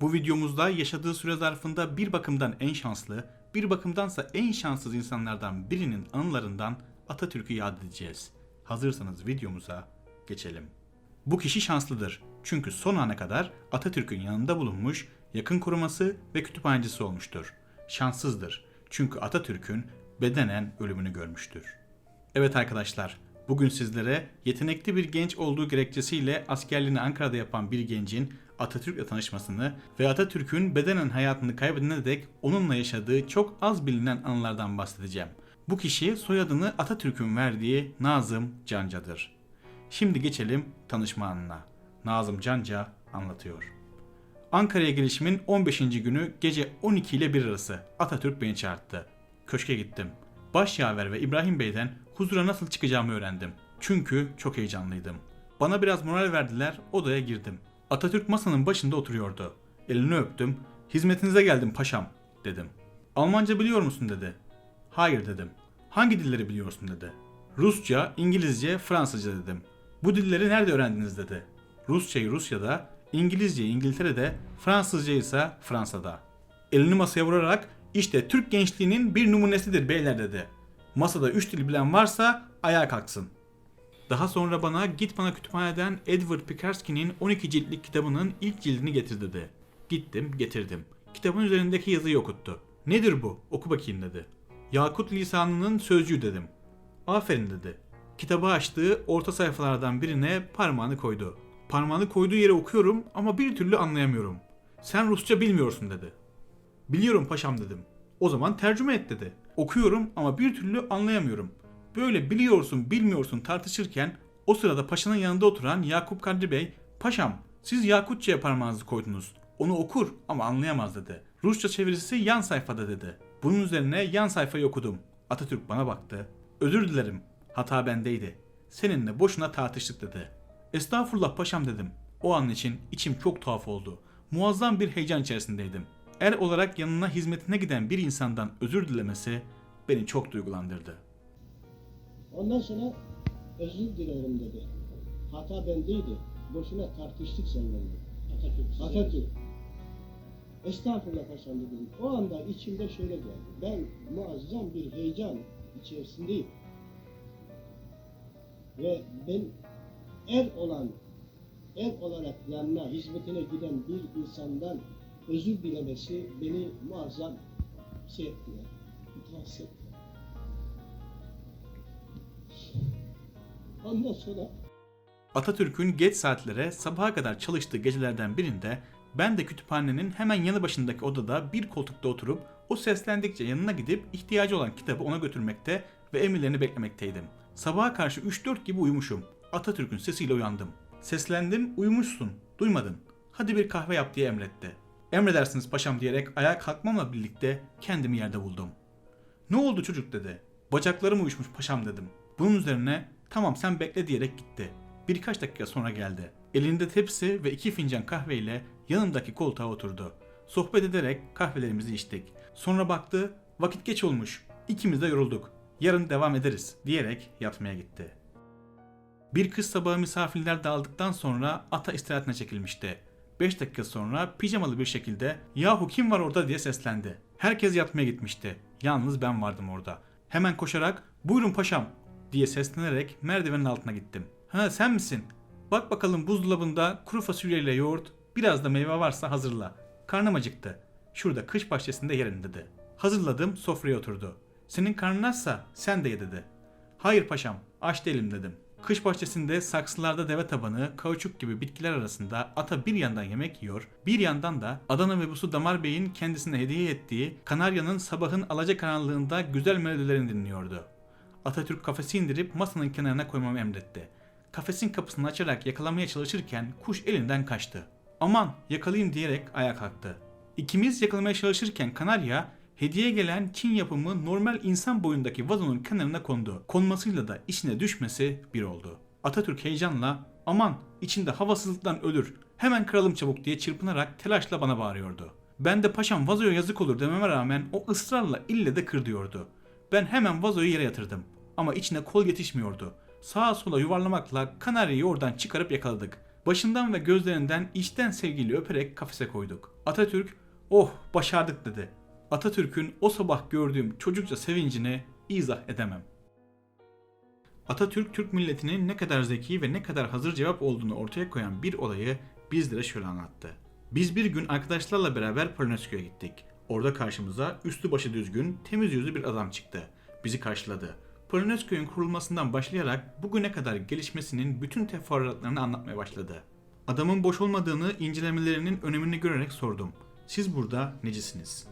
Bu videomuzda yaşadığı süre zarfında bir bakımdan en şanslı, bir bakımdansa en şanssız insanlardan birinin anılarından Atatürk'ü yad edeceğiz. Hazırsanız videomuza geçelim. Bu kişi şanslıdır. Çünkü son ana kadar Atatürk'ün yanında bulunmuş, yakın koruması ve kütüphanecisi olmuştur. Şanssızdır. Çünkü Atatürk'ün bedenen ölümünü görmüştür. Evet arkadaşlar, bugün sizlere yetenekli bir genç olduğu gerekçesiyle askerliğini Ankara'da yapan bir gencin Atatürk'le tanışmasını ve Atatürk'ün bedenen hayatını kaybedene dek onunla yaşadığı çok az bilinen anılardan bahsedeceğim. Bu kişi soyadını Atatürk'ün verdiği Nazım Canca'dır. Şimdi geçelim tanışma anına. Nazım Canca anlatıyor. Ankara'ya gelişimin 15. günü gece 12 ile 1 arası Atatürk beni çağırdı. Köşke gittim. Başyaver ve İbrahim Bey'den huzura nasıl çıkacağımı öğrendim. Çünkü çok heyecanlıydım. Bana biraz moral verdiler, odaya girdim. Atatürk masanın başında oturuyordu. Elini öptüm. Hizmetinize geldim paşam, dedim. Almanca biliyor musun dedi. Hayır dedim. Hangi dilleri biliyorsun dedi. Rusça, İngilizce, Fransızca dedim. Bu dilleri nerede öğrendiniz dedi. Rusçayı Rusya'da, İngilizceyi İngiltere'de, Fransızca ise Fransa'da. Elini masaya vurarak işte Türk gençliğinin bir numunesidir beyler dedi. Masada üç dil bilen varsa ayağa kalksın. Daha sonra bana git bana kütüphaneden Edward Pikarsky'nin 12 ciltlik kitabının ilk cildini getir dedi. Gittim getirdim. Kitabın üzerindeki yazıyı okuttu. Nedir bu? Oku bakayım dedi. Yakut lisanının sözcüğü dedim. Aferin dedi. Kitabı açtığı orta sayfalardan birine parmağını koydu. Parmağını koyduğu yere okuyorum ama bir türlü anlayamıyorum. Sen Rusça bilmiyorsun dedi. Biliyorum paşam dedim. O zaman tercüme et dedi. Okuyorum ama bir türlü anlayamıyorum. Böyle biliyorsun bilmiyorsun tartışırken o sırada paşanın yanında oturan Yakup Kadri Bey, paşam siz Yakutça'ya parmağınızı koydunuz. Onu okur ama anlayamaz dedi. Rusça çevirisi yan sayfada dedi. Bunun üzerine yan sayfayı okudum. Atatürk bana baktı. Özür dilerim. Hata bendeydi. Seninle boşuna tartıştık dedi. Estağfurullah paşam dedim. O an için içim çok tuhaf oldu. Muazzam bir heyecan içerisindeydim. Er olarak yanına hizmetine giden bir insandan özür dilemesi beni çok duygulandırdı. Ondan sonra özür dilerim dedi. Hata bendeydi. Boşuna tartıştık seninle. Atatürk. Atatürk. Estağfurullah paşam dedim. O anda içimde şöyle geldi. Ben muazzam bir heyecan içerisindeyim. Ve ben er olan, er olarak yanına hizmetine giden bir insandan özür dilemesi beni muazzam şey etti. ya, Ondan sonra Atatürk'ün geç saatlere sabaha kadar çalıştığı gecelerden birinde ben de kütüphanenin hemen yanı başındaki odada bir koltukta oturup o seslendikçe yanına gidip ihtiyacı olan kitabı ona götürmekte ve emirlerini beklemekteydim. Sabaha karşı 3-4 gibi uyumuşum. Atatürk'ün sesiyle uyandım. Seslendim, uyumuşsun, duymadın. Hadi bir kahve yap diye emretti. Emredersiniz paşam diyerek ayağa kalkmamla birlikte kendimi yerde buldum. Ne oldu çocuk dedi. Bacaklarım uyuşmuş paşam dedim. Bunun üzerine tamam sen bekle diyerek gitti. Birkaç dakika sonra geldi. Elinde tepsi ve iki fincan kahveyle yanımdaki koltuğa oturdu. Sohbet ederek kahvelerimizi içtik. Sonra baktı vakit geç olmuş. İkimiz de yorulduk. Yarın devam ederiz diyerek yatmaya gitti. Bir kış sabahı misafirler dağıldıktan sonra ata istirahatine çekilmişti. 5 dakika sonra pijamalı bir şekilde yahu kim var orada diye seslendi. Herkes yatmaya gitmişti. Yalnız ben vardım orada. Hemen koşarak buyurun paşam diye seslenerek merdivenin altına gittim. Ha sen misin? Bak bakalım buzdolabında kuru fasulyeyle yoğurt, biraz da meyve varsa hazırla. Karnım acıktı. Şurada kış bahçesinde yerin dedi. Hazırladım sofraya oturdu. Senin karnın açsa sen de ye dedi. Hayır paşam aç değilim dedim. Kış bahçesinde saksılarda deve tabanı, kauçuk gibi bitkiler arasında ata bir yandan yemek yiyor, bir yandan da Adana mebusu Damar Bey'in kendisine hediye ettiği Kanarya'nın sabahın alacakaranlığında güzel melodilerini dinliyordu. Atatürk kafesi indirip masanın kenarına koymamı emretti. Kafesin kapısını açarak yakalamaya çalışırken kuş elinden kaçtı. Aman yakalayayım diyerek ayağa kalktı. İkimiz yakalamaya çalışırken kanarya hediye gelen Çin yapımı normal insan boyundaki vazonun kenarına kondu. Konmasıyla da içine düşmesi bir oldu. Atatürk heyecanla aman içinde havasızlıktan ölür hemen kıralım çabuk diye çırpınarak telaşla bana bağırıyordu. Ben de paşam vazoya yazık olur dememe rağmen o ısrarla ille de kır diyordu. Ben hemen vazoyu yere yatırdım. Ama içine kol yetişmiyordu. Sağa sola yuvarlamakla kanaryayı oradan çıkarıp yakaladık. Başından ve gözlerinden içten sevgiyle öperek kafese koyduk. Atatürk, oh başardık dedi. Atatürk'ün o sabah gördüğüm çocukça sevincini izah edemem. Atatürk, Türk milletinin ne kadar zeki ve ne kadar hazır cevap olduğunu ortaya koyan bir olayı bizlere şöyle anlattı. Biz bir gün arkadaşlarla beraber Polonezköy'e gittik. Orada karşımıza üstü başı düzgün, temiz yüzlü bir adam çıktı. Bizi karşıladı. Polonezköy'ün kurulmasından başlayarak bugüne kadar gelişmesinin bütün teferruatlarını anlatmaya başladı. Adamın boş olmadığını, incelemelerinin önemini görerek sordum. Siz burada necisiniz?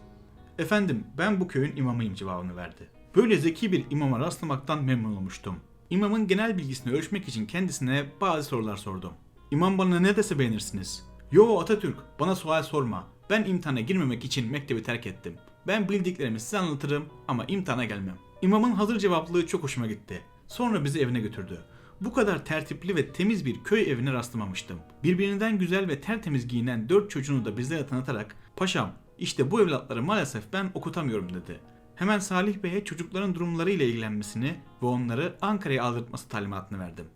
Efendim ben bu köyün imamıyım cevabını verdi. Böyle zeki bir imama rastlamaktan memnun olmuştum. İmamın genel bilgisini ölçmek için kendisine bazı sorular sordum. İmam bana ne dese beğenirsiniz? Yo Atatürk bana sual sorma. Ben imtihana girmemek için mektebi terk ettim. Ben bildiklerimi size anlatırım ama imtihana gelmem. İmamın hazır cevaplığı çok hoşuma gitti. Sonra bizi evine götürdü. Bu kadar tertipli ve temiz bir köy evine rastlamamıştım. Birbirinden güzel ve tertemiz giyinen dört çocuğunu da bizlere tanıtarak Paşam işte bu evlatları maalesef ben okutamıyorum dedi. Hemen Salih Bey'e çocukların durumlarıyla ilgilenmesini ve onları Ankara'ya aldırtması talimatını verdim.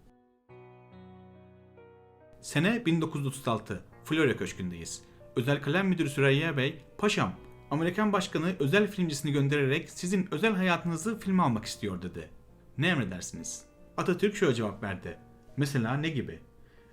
Sene 1936. Florya Köşkü'ndeyiz. Özel Kalem Müdürü Süreyya Bey, Paşam, Amerikan Başkanı özel filmcisini göndererek sizin özel hayatınızı filme almak istiyor dedi. Ne emredersiniz? Atatürk şöyle cevap verdi. Mesela ne gibi?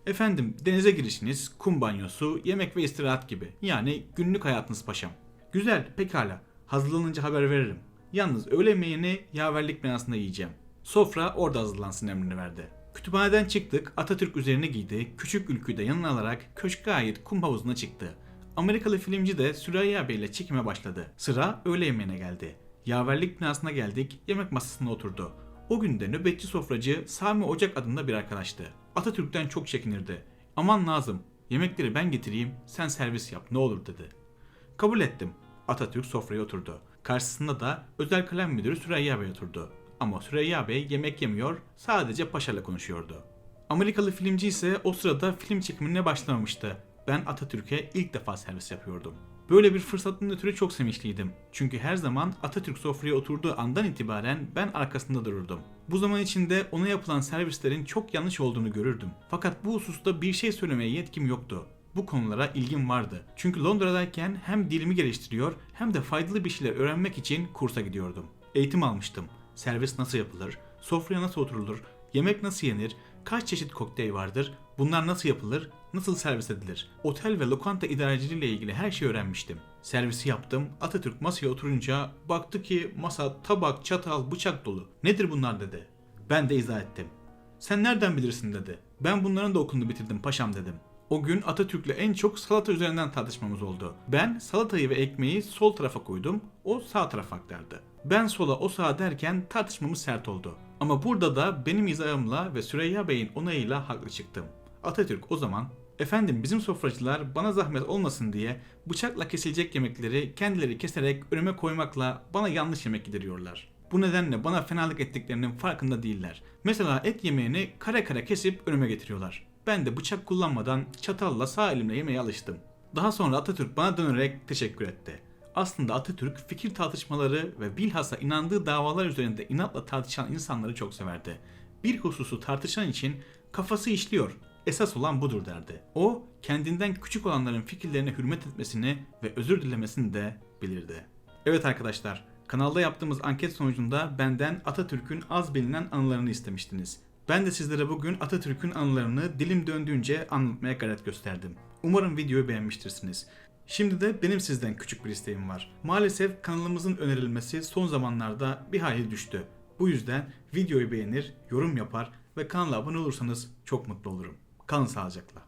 Efendim denize girişiniz, kum banyosu, yemek ve istirahat gibi. Yani günlük hayatınız paşam. Güzel, pekala. Hazırlanınca haber veririm. Yalnız öğle yemeğini yaverlik binasında yiyeceğim. Sofra orada hazırlansın emrini verdi. Kütüphaneden çıktık, Atatürk üzerine giydi, küçük ülküyü de yanına alarak köşke ait kum havuzuna çıktı. Amerikalı filmci de Süreyya Bey ile çekime başladı. Sıra öğle yemeğine geldi. Yaverlik binasına geldik, yemek masasına oturdu. O gün de nöbetçi sofracı Sami Ocak adında bir arkadaştı. Atatürk'ten çok çekinirdi. Aman Nazım, yemekleri ben getireyim, sen servis yap ne olur dedi. Kabul ettim. Atatürk sofraya oturdu. Karşısında da özel kalem müdürü Süreyya Bey oturdu. Ama Süreyya Bey yemek yemiyor, sadece paşayla konuşuyordu. Amerikalı filmci ise o sırada film çekimine başlamamıştı. Ben Atatürk'e ilk defa servis yapıyordum. Böyle bir fırsatın ötürü çok sevinçliydim. Çünkü her zaman Atatürk sofraya oturduğu andan itibaren ben arkasında dururdum. Bu zaman içinde ona yapılan servislerin çok yanlış olduğunu görürdüm. Fakat bu hususta bir şey söylemeye yetkim yoktu. Bu konulara ilgim vardı. Çünkü Londra'dayken hem dilimi geliştiriyor hem de faydalı bir şeyler öğrenmek için kursa gidiyordum. Eğitim almıştım. Servis nasıl yapılır, sofraya nasıl oturulur, yemek nasıl yenir, kaç çeşit kokteyl vardır, bunlar nasıl yapılır, nasıl servis edilir. Otel ve lokanta idareciliğiyle ilgili her şeyi öğrenmiştim. Servisi yaptım. Atatürk masaya oturunca baktı ki masa tabak, çatal, bıçak dolu. Nedir bunlar dedi. Ben de izah ettim. Sen nereden bilirsin dedi. Ben bunların da okulunu bitirdim paşam dedim. O gün Atatürk'le en çok salata üzerinden tartışmamız oldu. Ben salatayı ve ekmeği sol tarafa koydum, o sağ tarafa aktardı. Ben sola o sağa derken tartışmamız sert oldu. Ama burada da benim izahımla ve Süreyya Bey'in onayıyla haklı çıktım. Atatürk o zaman Efendim bizim sofracılar bana zahmet olmasın diye bıçakla kesilecek yemekleri kendileri keserek önüme koymakla bana yanlış yemek yediriyorlar. Bu nedenle bana fenalık ettiklerinin farkında değiller. Mesela et yemeğini kare kare kesip önüme getiriyorlar. Ben de bıçak kullanmadan çatalla sağ elimle yemeye alıştım. Daha sonra Atatürk bana dönerek teşekkür etti. Aslında Atatürk fikir tartışmaları ve bilhassa inandığı davalar üzerinde inatla tartışan insanları çok severdi. Bir hususu tartışan için kafası işliyor. Esas olan budur derdi. O kendinden küçük olanların fikirlerine hürmet etmesini ve özür dilemesini de bilirdi. Evet arkadaşlar, kanalda yaptığımız anket sonucunda benden Atatürk'ün az bilinen anılarını istemiştiniz. Ben de sizlere bugün Atatürk'ün anılarını dilim döndüğünce anlatmaya gayret gösterdim. Umarım videoyu beğenmiştirsiniz. Şimdi de benim sizden küçük bir isteğim var. Maalesef kanalımızın önerilmesi son zamanlarda bir hayli düştü. Bu yüzden videoyu beğenir, yorum yapar ve kanala abone olursanız çok mutlu olurum. Kalın sağlıcakla.